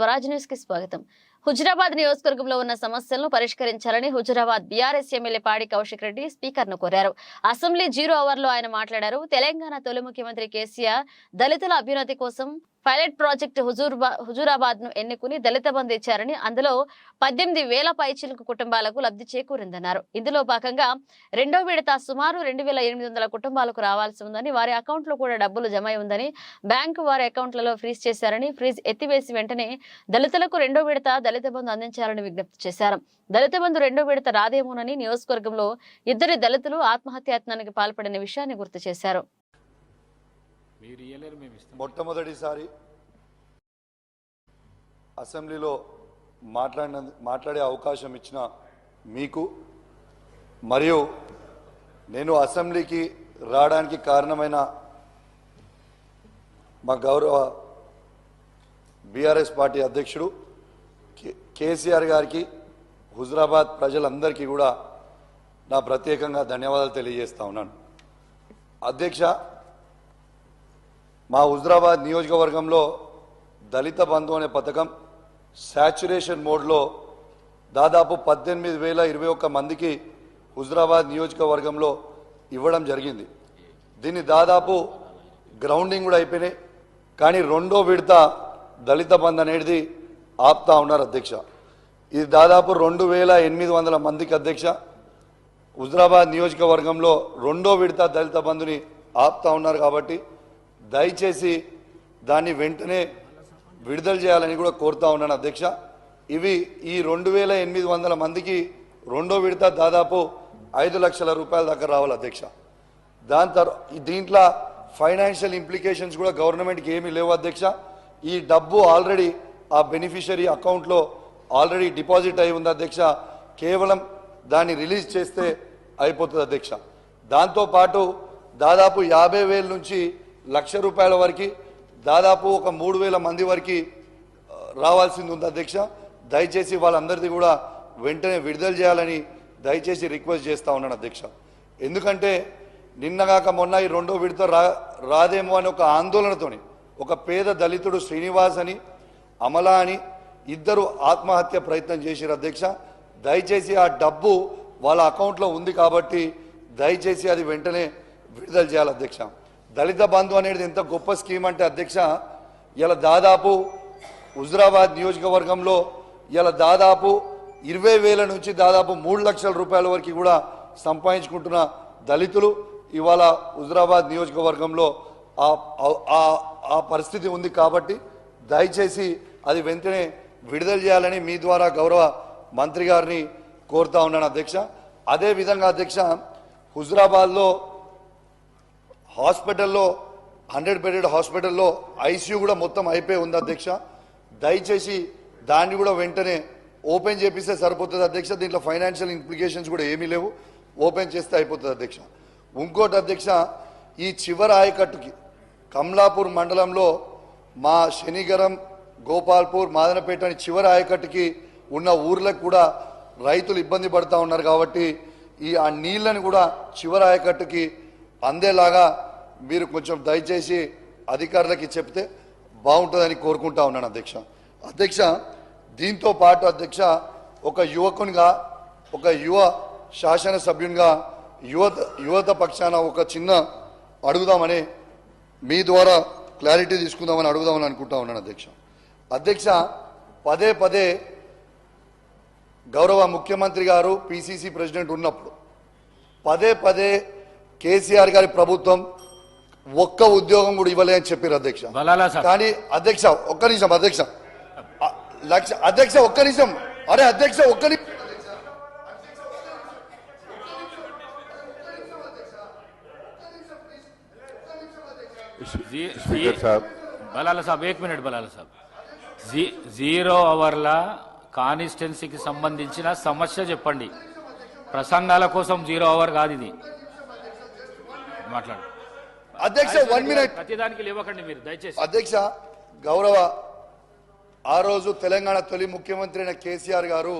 స్వరాజ్ న్యూస్కి స్వాగతం. హుజురాబాద్ నియోజకవర్గంలో ఉన్న సమస్యలను పరిష్కరించాలని హుజురాబాద్ బీఆర్ఎస్ ఎమ్మెల్యే పాడి కౌశిక్ రెడ్డి స్పీకర్ను కోరారు. అసెంబ్లీ జీరో అవర్లో ఆయన మాట్లాడారు. తెలంగాణ తొలి ముఖ్యమంత్రి కేసీఆర్ దళితుల అభ్యున్నతి కోసం పైలట్ ప్రాజెక్టు హుజూర్బా హుజూరాబాద్ను ఎన్నుకుని దళిత బంధు ఇచ్చారని అందులో పద్దెనిమిది వేల పైచిలుకు కుటుంబాలకు లబ్ధి చేకూరిందన్నారు. ఇందులో భాగంగా రెండో విడత సుమారు రెండు వేల ఎనిమిది వందల కుటుంబాలకు రావాల్సి ఉందని వారి అకౌంట్లో కూడా డబ్బులు జమ ఉందని బ్యాంకు వారి అకౌంట్లలో ఫ్రీజ్ చేశారని ఫ్రీజ్ ఎత్తివేసి వెంటనే దళితులకు రెండో విడత దళిత బంధు అందించాలని విజ్ఞప్తి చేశారు. దళిత బంధు రెండో విడత రాదేమోనని నియోజకవర్గంలో ఇద్దరి దళితులు ఆత్మహత్యాయత్నానికి పాల్పడిన విషయాన్ని గుర్తు చేశారు. మీరు ఇయ్యలేరు మేము ఇస్తాం. మొట్టమొదటిసారి అసెంబ్లీలో మాట్లాడిన మాట్లాడే అవకాశం ఇచ్చిన మీకు మరియు నేను అసెంబ్లీకి రావడానికి కారణమైన మా గౌరవ బీఆర్ఎస్ పార్టీ అధ్యక్షుడు కే- కేసీఆర్ గారికి హుజరాబాద్ ప్రజలందరికీ కూడా నా ప్రత్యేకంగా ధన్యవాదాలు తెలియజేస్తా ఉన్నాను. అధ్యక్ష మా హుజరాబాద్ నియోజకవర్గంలో దళిత బంధు అనే పథకం శాచురేషన్ మోడ్లో దాదాపు పద్దెనిమిది వేల ఇరవై ఒక్క మందికి హుజరాబాద్ నియోజకవర్గంలో ఇవ్వడం జరిగింది. దీన్ని దాదాపు గ్రౌండింగ్ కూడా అయిపోయినాయి. కానీ రెండో విడత దళిత బంధు అనేది ఆపుతా ఉన్నారు అధ్యక్ష. ఇది దాదాపు రెండు వేల ఎనిమిది వందల మందికి అధ్యక్ష. హుజరాబాద్ నియోజకవర్గంలో రెండో విడత దళిత బంధుని ఆపుతా ఉన్నారు కాబట్టి దయచేసి దాన్ని వెంటనే విడుదల చేయాలని కూడా కోరుతా ఉన్నాను అధ్యక్ష. ఇవి ఈ రెండు వేల ఎనిమిది వందల మందికి రెండో విడత దాదాపు ఐదు లక్షల రూపాయల దాకా రావాలి అధ్యక్ష. దాని తర్వాత దీంట్లో ఫైనాన్షియల్ ఇంప్లికేషన్స్ కూడా గవర్నమెంట్కి ఏమీ లేవు అధ్యక్ష. ఈ డబ్బు ఆల్రెడీ ఆ బెనిఫిషరీ అకౌంట్లో ఆల్రెడీ డిపాజిట్ అయి ఉంది అధ్యక్ష. కేవలం దాన్ని రిలీజ్ చేస్తే అయిపోతుంది అధ్యక్ష. దాంతోపాటు దాదాపు యాభై వేల నుంచి లక్ష రూపాయల వరకు దాదాపు ఒక మూడు వేల మంది వరకు రావాల్సింది ఉంది అధ్యక్ష. దయచేసి వాళ్ళందరిది కూడా వెంటనే విడుదల చేయాలని దయచేసి రిక్వెస్ట్ చేస్తూ ఉన్నాను అధ్యక్ష. ఎందుకంటే నిన్నగాక మొన్న ఈ రెండో విడత రా రాదేమో అని ఒక ఆందోళనతోని ఒక పేద దళితుడు శ్రీనివాస్ అని అమల అని ఇద్దరు ఆత్మహత్య ప్రయత్నం చేశారు అధ్యక్ష. దయచేసి ఆ డబ్బు వాళ్ళ అకౌంట్లో ఉంది కాబట్టి దయచేసి అది వెంటనే విడుదల చేయాలి అధ్యక్ష. దళిత బంధు అనేది ఎంత గొప్ప స్కీమ్ అంటే అధ్యక్ష ఇలా దాదాపు హుజరాబాద్ నియోజకవర్గంలో ఇలా దాదాపు ఇరవై వేల నుంచి దాదాపు మూడు లక్షల రూపాయల వరకు కూడా సంపాదించుకుంటున్న దళితులు ఇవాళ హుజరాబాద్ నియోజకవర్గంలో ఆ- ఆ- పరిస్థితి ఉంది కాబట్టి దయచేసి అది వెంటనే విడుదల చేయాలని మీ ద్వారా గౌరవ మంత్రి గారిని కోరుతా ఉన్నాను అధ్యక్ష. అదేవిధంగా అధ్యక్ష హుజరాబాద్లో హాస్పిటల్లో హండ్రెడ్ బెడెడ్ హాస్పిటల్లో ఐసీయూ కూడా మొత్తం అయిపోయి ఉంది అధ్యక్ష. దయచేసి దాన్ని కూడా వెంటనే ఓపెన్ చేపిస్తే సరిపోతుంది అధ్యక్ష. దీంట్లో ఫైనాన్షియల్ ఇంప్లికేషన్స్ కూడా ఏమీ లేవు. ఓపెన్ చేస్తే అయిపోతుంది అధ్యక్ష. ఇంకోటి అధ్యక్ష ఈ చివరి ఆయకట్టుకి కమలాపూర్ మండలంలో మా శనిగరం గోపాల్పూర్ మాదనపేట అని చివరి ఆయకట్టుకి ఉన్న ఊర్లకు కూడా రైతులు ఇబ్బంది పడుతూ ఉన్నారు కాబట్టి ఈ ఆ నీళ్ళని కూడా చివరి ఆయకట్టుకి అందేలాగా మీరు కొంచెం దయచేసి అధికారులకి చెప్తే బాగుంటుందని కోరుకుంటా ఉన్నాను అధ్యక్ష. అధ్యక్ష దీంతో పాటు అధ్యక్ష ఒక యువకునిగా ఒక యువ శాసనసభ్యునిగా యువత యువత పక్షాన ఒక చిన్న అడుగుదామని మీ ద్వారా క్లారిటీ తీసుకుందామని అడుగుదామని అనుకుంటా ఉన్నాను అధ్యక్ష. అధ్యక్ష పదే పదే గౌరవ ముఖ్యమంత్రి గారు పిసిసి ప్రెసిడెంట్ ఉన్నప్పుడు పదే పదే కేసీఆర్ గారి ప్రభుత్వం ఒక్క ఉద్యోగం కూడా ఇవ్వలే అని చెప్పారు అధ్యక్ష. కానీ అధ్యక్ష ఒక్క నిమిషం అధ్యక్ష. లక్ష అధ్యక్ష ఒక్క నిమిషం. అరే అధ్యక్ష ఒక్క నిమిషం మినిట్ బలాల సాబ్. జీరో అవర్ల కానిస్టెన్సీకి సంబంధించిన సమస్య చెప్పండి. ప్రసంగాల కోసం జీరో అవర్ కాదు ఇది. మాట్లాడు. అధ్యక్ష వన్ మినిట్ ప్రతిదానికి లేవకండి మీరు దయచేసి. అధ్యక్ష గౌరవ ఆ రోజు తెలంగాణ తొలి ముఖ్యమంత్రి అయిన కేసీఆర్ గారు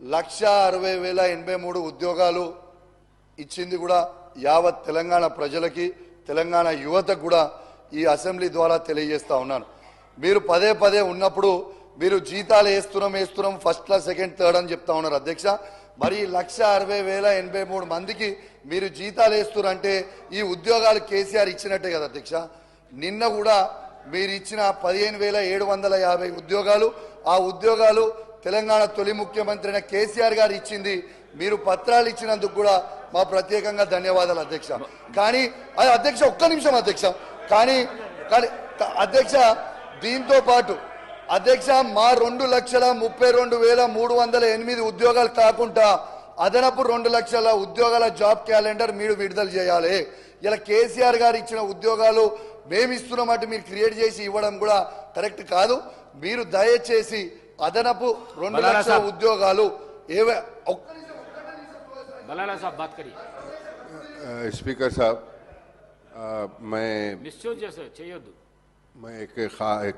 లక్ష అరవై వేల ఎనభై మూడు ఉద్యోగాలు ఇచ్చింది కూడా యావత్ తెలంగాణ ప్రజలకి తెలంగాణ యువతకు కూడా ఈ అసెంబ్లీ ద్వారా తెలియజేస్తా ఉన్నాను. మీరు పదే పదే ఉన్నప్పుడు మీరు జీతాలు వేస్తున్నాం వేస్తున్నాం ఫస్ట్ క్లాస్ సెకండ్ థర్డ్ అని చెప్తా ఉన్నారు అధ్యక్ష. మరి లక్ష అరవై వేల ఎనభై మూడు మందికి మీరు జీతాలు వేస్తున్నారంటే ఈ ఉద్యోగాలు కేసీఆర్ ఇచ్చినట్టే కదా అధ్యక్ష. నిన్న కూడా మీరు ఇచ్చిన పదిహేను వేల ఏడు వందల యాభై ఉద్యోగాలు ఆ ఉద్యోగాలు తెలంగాణ తొలి ముఖ్యమంత్రి అయిన కేసీఆర్ గారు ఇచ్చింది. మీరు పత్రాలు ఇచ్చినందుకు కూడా మా ప్రత్యేకంగా ధన్యవాదాలు అధ్యక్ష. కానీ అది అధ్యక్ష ఒక్క నిమిషం అధ్యక్ష. కానీ కానీ అధ్యక్ష దీంతో పాటు అధ్యక్ష మా రెండు లక్షల ముప్పై రెండు వేల మూడు వందల ఎనిమిది ఉద్యోగాలు కాకుండా అదనపు రెండు లక్షల ఉద్యోగాల జాబ్ క్యాలెండర్ మీరు విడుదల చేయాలి ఇలా కేసీఆర్ గారు ఇచ్చిన ఉద్యోగాలు మేము ఇస్తున్నామంటే మీరు క్రియేట్ చేసి ఇవ్వడం కూడా కరెక్ట్ కాదు మీరు దయచేసి అదనపు రెండు బలానా లక్షల సాబ్. ఉద్యోగాలు ఏవే ఒక్క బలాలా సాబ్ బాత్ కరి अ, स्पीकर साहब अ, मैं మిస్యూజ్ చేసే చేయొద్దు मैं एक खा एक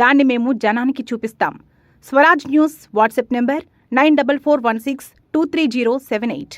దాన్ని మేము జనానికి చూపిస్తాం. Swaraj news WhatsApp number nine double four one six two three zero seven eight.